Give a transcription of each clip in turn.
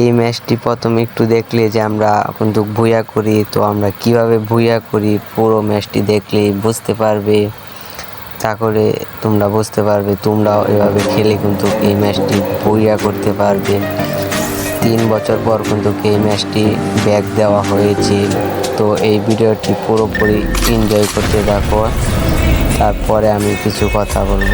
এই ম্যাচটি প্রথম একটু দেখলে যে আমরা কিন্তু ভুয়া করি, তো আমরা কীভাবে ভুয়া করি পুরো ম্যাচটি দেখলেই বুঝতে পারবে। তাহলে তোমরা বুঝতে পারবে, তোমরাও এভাবে খেলে কিন্তু এই ম্যাচটি ভুয়া করতে পারবে। তিন বছর পর কিন্তু এই ম্যাচটি ব্যাক দেওয়া হয়েছে। তো এই ভিডিওটি পুরোপুরি এনজয় করতে দেখো তারপরে আমি কিছু কথা বলব।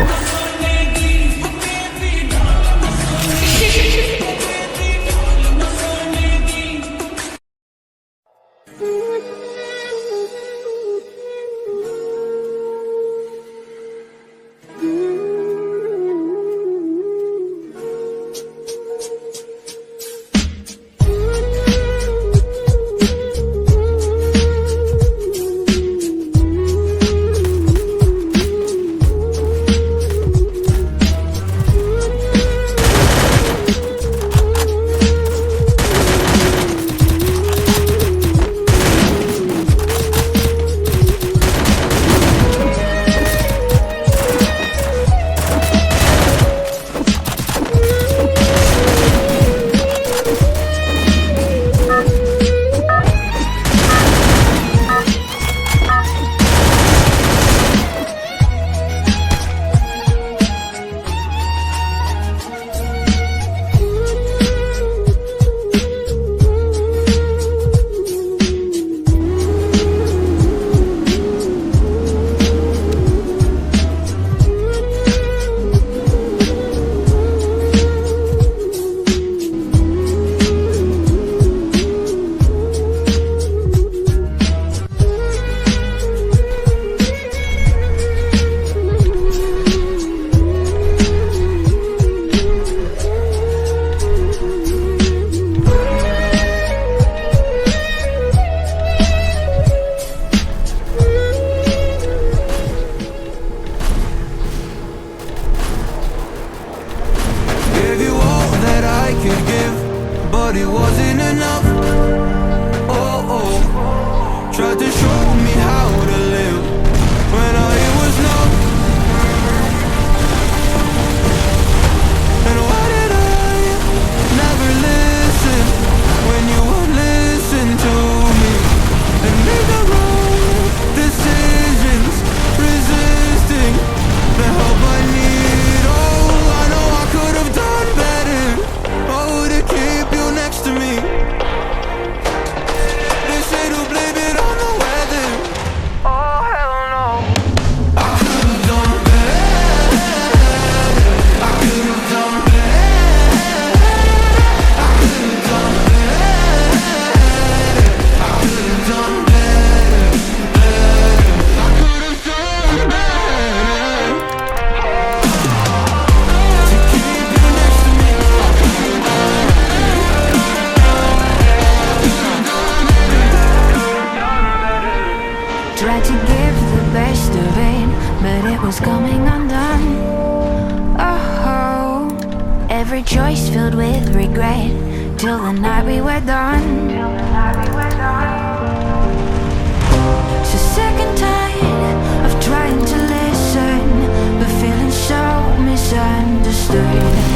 till the night we were done. It's the second time of trying to listen, but feeling so misunderstood.